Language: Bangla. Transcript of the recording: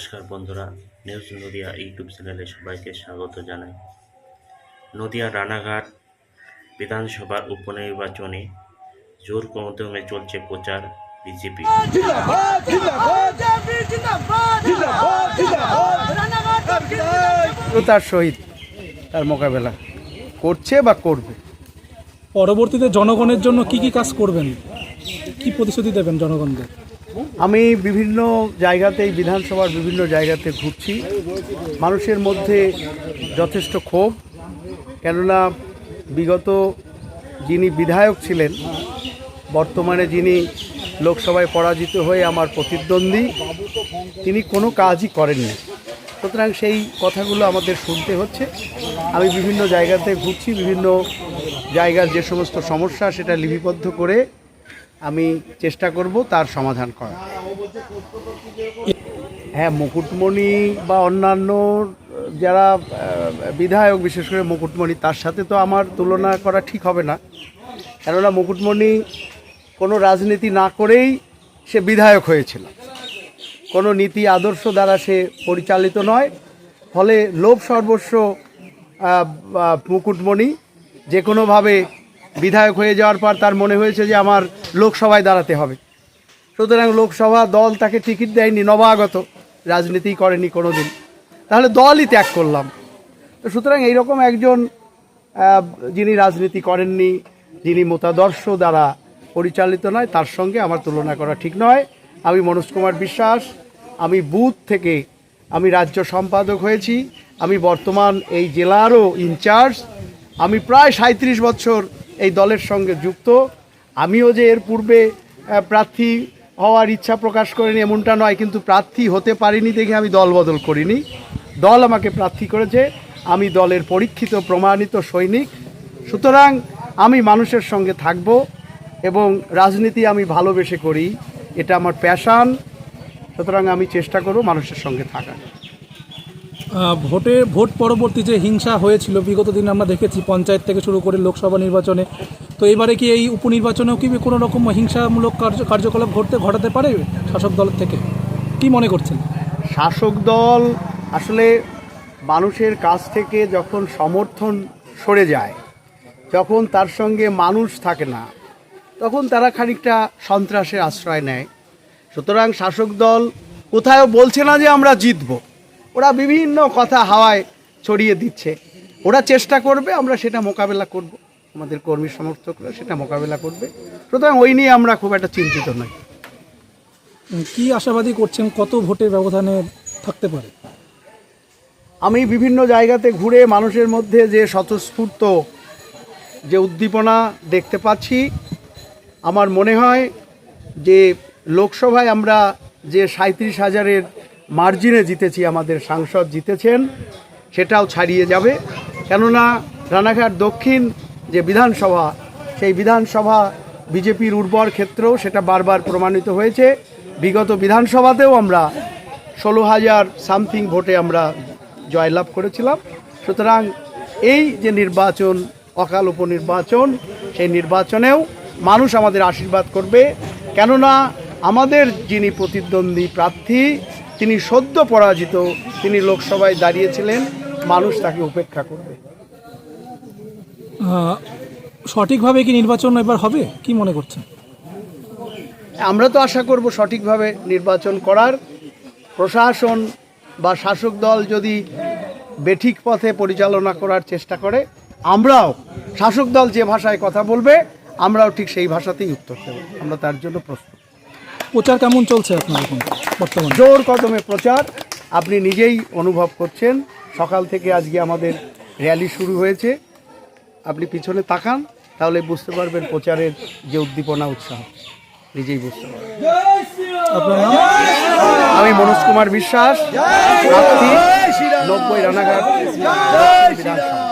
নমস্কার বন্ধুরা নিউজ নদিয়া ইউটিউব চ্যানেলে সবাইকে স্বাগত জানাই। নদিয়া রানাঘাট বিধানসভার উপনির্বাচনে জোর কদমে চলছে প্রচার বিজেপি। তার সহিত তার মোকাবেলা করছে বা করবে? পরবর্তীতে জনগণের জন্য কি কি কাজ করবেন? কি প্রতিশ্রুতি দেবেন জনগণদের আমি বিভিন্ন জায়গাতেই বিধানসভার বিভিন্ন জায়গাতে ঘুরছি। মানুষের মধ্যে যথেষ্ট ক্ষোভ, কেননা বিগত যিনি বিধায়ক ছিলেন, বর্তমানে যিনি লোকসভায় পরাজিত হয়ে আমার প্রতিদ্বন্দ্বী, তিনি কোনো কাজই করেননি। সুতরাং সেই কথাগুলো আমাদের শুনতে হচ্ছে। আমি বিভিন্ন জায়গাতে ঘুরছি, বিভিন্ন জায়গার যে সমস্ত সমস্যা, সেটা লিপিবদ্ধ করে আমি চেষ্টা করব তার সমাধান করার। হ্যাঁ মুকুটমণি বা অন্যান্য যারা বিধায়ক, বিশেষ করে মুকুটমণি, তার সাথে তো আমার তুলনা করা ঠিক হবে না। কেননা মুকুটমণি কোনো রাজনীতি না করেই সে বিধায়ক হয়েছিল। কোনো নীতি, আদর্শ দ্বারা সে পরিচালিত নয়। ফলে লোভ সর্বস্ব মুকুটমণি যে কোনোভাবে বিধায়ক হয়ে যাওয়ার পর তার মনে হয়েছে যে আমার লোকসভায় দাঁড়াতে হবে। সুতরাং লোকসভা দল তাকে টিকিট দেয়নি, নবাগত। রাজনীতি করেনি কোনো দিন তাহলে দলই ত্যাগ করলাম। তো সুতরাং এইরকম একজন যিনি রাজনীতি করেননি, যিনি মতাদর্শ দ্বারা পরিচালিত নয়, তার সঙ্গে আমার তুলনা করা ঠিক নয়। আমি মনোজ কুমার বিশ্বাস, আমি বুথ থেকে আমি রাজ্য সম্পাদক হয়েছি, আমি বর্তমান এই জেলারও ইনচার্জ আমি প্রায় সাঁত্রিশ বছর এই দলের সঙ্গে যুক্ত। আমিও যে এর পূর্বে প্রার্থী হওয়ার ইচ্ছা প্রকাশ করিনি এমনটা নয়, কিন্তু প্রার্থী হতে পারিনি দেখে আমি দল বদল করিনি। দল আমাকে প্রার্থী করেছে, আমি দলের পরীক্ষিত, প্রমাণিত সৈনিক। সুতরাং আমি মানুষের সঙ্গে থাকব এবং রাজনীতি আমি ভালোবেসে করি, এটা আমার প্যাশান সুতরাং আমি চেষ্টা করব মানুষের সঙ্গে থাকার। ভোটে, ভোট পরবর্তী যে হিংসা হয়েছিল, বিগত দিন আমরা দেখেছি পঞ্চায়েত থেকে শুরু করে লোকসভা নির্বাচনে। তো এবারে কি এই উপনির্বাচনেও কি কোনো রকম হিংসামূলক কার্য, কার্যকলাপ ঘটতে, ঘটাতে পারে শাসক দলের থেকে? কি মনে করছেন? শাসক দল আসলে মানুষের কাছ থেকে যখন সমর্থন সরে যায়, যখন তার সঙ্গে মানুষ থাকে না, তখন তারা খানিকটা সন্ত্রাসের আশ্রয় নেয়। সুতরাং শাসক দল কোথায় বলছে না যে আমরা জিতব। ওরা বিভিন্ন কথা হাওয়ায় ছড়িয়ে দিচ্ছে। ওরা চেষ্টা করবে আমরা সেটা মোকাবেলা করব। আমাদের কর্মী সমর্থকরা সেটা মোকাবেলা করবে। সুতরাং ওই নিয়ে আমরা খুব একটা চিন্তিত নই। কি আশাবাদী করছেন? কত ভোটের ব্যবধানে থাকতে পারে? আমি বিভিন্ন জায়গাতে ঘুরে মানুষের মধ্যে যে স্বতঃস্ফূর্ত যে উদ্দীপনা দেখতে পাচ্ছি আমার মনে হয় যে লোকসভায় আমরা যে সাঁত্রিশ হাজারের মার্জিনে জিতেছি, আমাদের সাংসদ জিতেছেন, সেটাও ছাড়িয়ে যাবে। কেননা রানাঘাট দক্ষিণ যে বিধানসভা, সেই বিধানসভা বিজেপির উর্বর ক্ষেত্রেও সেটা বারবার প্রমাণিত হয়েছে। বিগত বিধানসভাতেও আমরা ষোলো হাজার সামথিং ভোটে আমরা জয়লাভ করেছিলাম। সুতরাং এই যে নির্বাচন, অকাল উপনির্বাচন, সেই নির্বাচনেও মানুষ আমাদের আশীর্বাদ করবে। কেননা আমাদের যিনি প্রতিদ্বন্দ্বী প্রার্থী তিনি সদ্য পরাজিত তিনি লোকসভায় দাঁড়িয়েছিলেন মানুষ তাকে উপেক্ষা করবে। সঠিকভাবে কি নির্বাচন এবার হবে? কি মনে করছেন? আমরা তো আশা করব সঠিকভাবে নির্বাচন করার। প্রশাসন বা শাসক দল যদি বেঠিক পথে পরিচালনা করার চেষ্টা করে আমরাও শাসক দল যে ভাষায় কথা বলবে আমরাও ঠিক সেই ভাষাতেই উত্তর দেব। আমরা তার জন্য প্রস্তুত। প্রচার কেমন চলছে আপনার এখন? বর্তমানে। জোর কদমে প্রচার। আপনি নিজেই অনুভব করছেন। সকাল থেকে আজকে আমাদের র্যালি শুরু হয়েছে। আপনি পিছনে তাকান তাহলে বুঝতে পারবেন প্রচারের যে উদ্দীপনা উৎসাহ। নিজেই বুঝতে পারবেন। আমি মনোজ কুমার বিশ্বাস নব্বই রানাঘাট বিধানসভা।